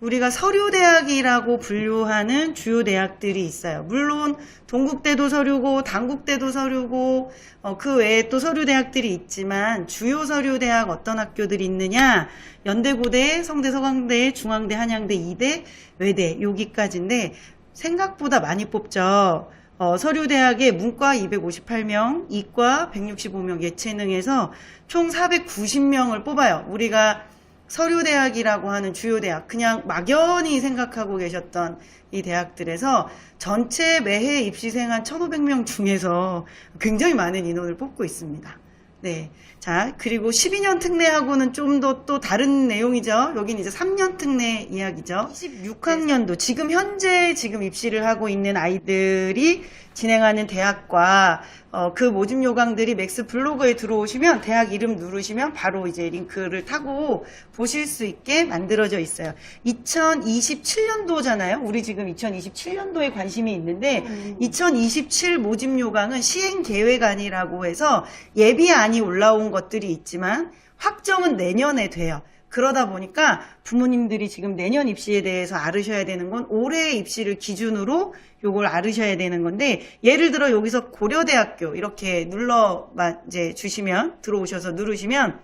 우리가 서류대학이라고 분류하는 주요 대학들이 있어요. 물론 동국대도 서류고 단국대도 서류고 어, 그 외에 또 서류대학들이 있지만 주요 서류대학 어떤 학교들이 있느냐 연대고대, 성대, 서강대, 중앙대, 한양대, 이대, 외대 여기까지인데 생각보다 많이 뽑죠. 어, 서류대학에 문과 258명, 이과 165명, 예체능에서 총 490명을 뽑아요. 우리가 서류대학이라고 하는 주요 대학, 그냥 막연히 생각하고 계셨던 이 대학들에서 전체 매해 입시생 한 1,500명 중에서 굉장히 많은 인원을 뽑고 있습니다. 네. 자, 그리고 12년 특례하고는 좀 더 또 다른 내용이죠. 여기는 이제 3년 특례 이야기죠. 26학년도 지금 현재 지금 입시를 하고 있는 아이들이 진행하는 대학과 어, 그 모집 요강들이 맥스 블로그에 들어오시면 대학 이름 누르시면 바로 이제 링크를 타고 보실 수 있게 만들어져 있어요. 2027년도잖아요. 우리 지금 2027년도에 관심이 있는데 2027 모집 요강은 시행 계획안이라고 해서 예비안이 올라온 것들이 있지만 확정은 내년에 돼요. 그러다 보니까 부모님들이 지금 내년 입시에 대해서 알으셔야 되는 건 올해 입시를 기준으로 요걸 알으셔야 되는 건데 예를 들어 여기서 고려대학교 이렇게 눌러 이제 주시면 들어오셔서 누르시면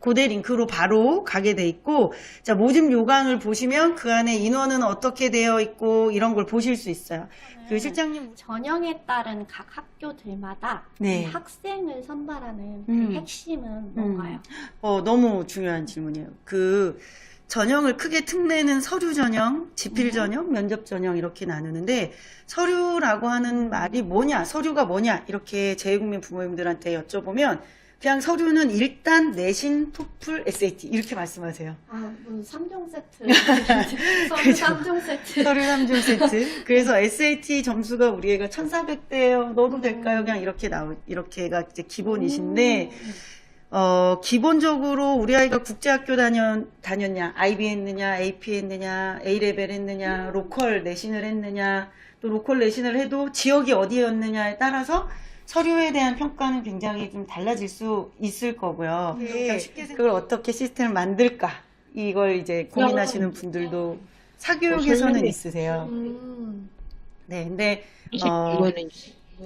고대 링크로 바로 가게 돼 있고 자 모집 요강을 보시면 그 안에 인원은 어떻게 되어 있고 이런 걸 보실 수 있어요. 그 실장님 전형에 따른 각 학교들마다 네. 이 학생을 선발하는 음. 그 핵심은 뭔가요? 어, 너무 중요한 질문이에요. 그 전형을 크게 특례는 서류 전형, 지필 전형, 면접 전형 이렇게 나누는데 서류라고 하는 말이 뭐냐, 서류가 뭐냐 이렇게 재외국민 부모님들한테 여쭤보면 그냥 서류는 일단 내신, 토플, SAT 이렇게 말씀하세요. 아, 뭐 3종 세트. 서류 그죠. 3종 세트. 서류 3종 세트. 그래서 SAT 점수가 우리 애가 1400대예요. 넣어도 될까요? 그냥 이렇게 나오 이렇게가 이제 기본이신데 음. 어, 기본적으로 우리 아이가 국제학교 다녀, 다녔냐, IB 했느냐, AP 했느냐, A레벨 했느냐, 로컬 내신을 했느냐, 또 로컬 내신을 해도 지역이 어디였느냐에 따라서 서류에 대한 평가는 굉장히 좀 달라질 수 있을 거고요. 그러니까 쉽게 생각- 그걸 어떻게 시스템을 만들까? 이걸 이제 고민하시는 분들도 사교육에서는 있으세요. 음. 네, 근데, 어,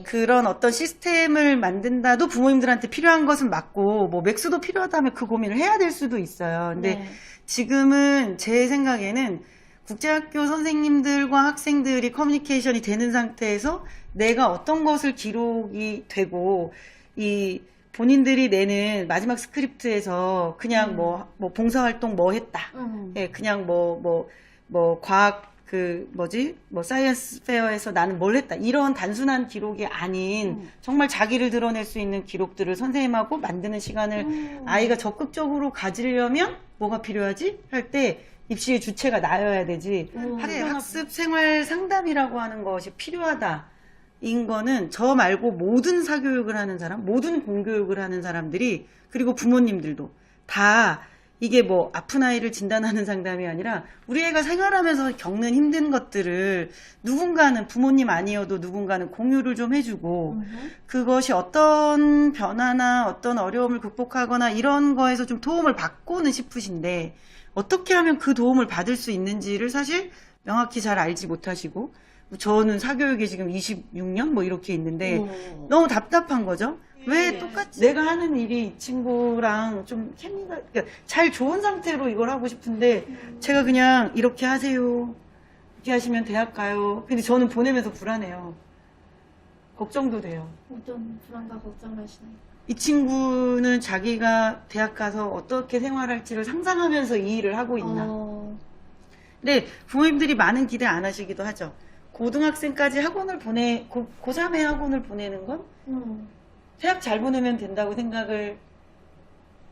그런 어떤 시스템을 만든다도 부모님들한테 필요한 것은 맞고 뭐 맥스도 필요하다면 그 고민을 해야 될 수도 있어요. 근데 네. 지금은 제 생각에는 국제학교 선생님들과 학생들이 커뮤니케이션이 되는 상태에서 내가 어떤 것을 기록이 되고 이 본인들이 내는 마지막 스크립트에서 그냥 음. 뭐, 뭐 봉사활동 뭐 했다. 음. 예, 그냥 뭐, 뭐, 뭐, 과학, 그, 뭐지? 뭐, 사이언스 페어에서 나는 뭘 했다. 이런 단순한 기록이 아닌, 음. 정말 자기를 드러낼 수 있는 기록들을 선생님하고 만드는 시간을 음. 아이가 적극적으로 가지려면 뭐가 필요하지? 할 때 입시의 주체가 나여야 되지. 음. 학- 학습 생활 상담이라고 하는 것이 필요하다. 인 거는 저 말고 모든 사교육을 하는 사람, 모든 공교육을 하는 사람들이 그리고 부모님들도 다 이게 뭐 아픈 아이를 진단하는 상담이 아니라 우리 애가 생활하면서 겪는 힘든 것들을 누군가는 부모님 아니어도 누군가는 공유를 좀 해주고 음. 그것이 어떤 변화나 어떤 어려움을 극복하거나 이런 거에서 좀 도움을 받고는 싶으신데 어떻게 하면 그 도움을 받을 수 있는지를 사실 명확히 잘 알지 못하시고 저는 사교육에 지금 26년 뭐 이렇게 있는데 음. 너무 답답한 거죠. 왜 네. 똑같이 내가 하는 일이 이 친구랑 좀 케미가 그러니까 잘 좋은 상태로 이걸 하고 싶은데 제가 그냥 이렇게 하세요. 이렇게 하시면 대학 가요. 근데 저는 보내면서 불안해요. 걱정도 돼요. 어떤 불안과 걱정을 하시나요? 이 친구는 자기가 대학 가서 어떻게 생활할지를 상상하면서 이 일을 하고 있나. 어, 근데 부모님들이 많은 기대 안 하시기도 하죠. 고등학생까지 학원을 보내, 고, 고3의 학원을 보내는 건 음. 대학 잘 보내면 된다고 생각을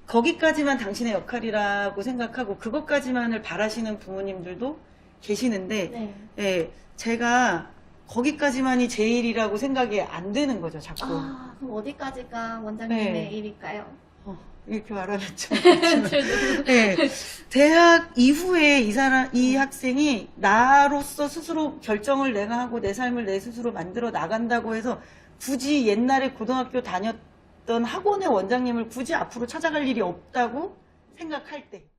거기까지만 당신의 역할이라고 생각하고 그것까지만을 바라시는 부모님들도 계시는데 네. 예, 제가 거기까지만이 제 일이라고 생각이 안 되는 거죠, 자꾸. 아, 그럼 어디까지가 원장님의 네. 일일까요? 어, 이렇게 말하면 좀 그렇지만. 네, 대학 이후에 이 사람, 이 학생이 나로서 스스로 결정을 내가 하고 내 삶을 내 스스로 만들어 나간다고 해서 굳이 옛날에 고등학교 다녔던 학원의 원장님을 굳이 앞으로 찾아갈 일이 없다고 생각할 때.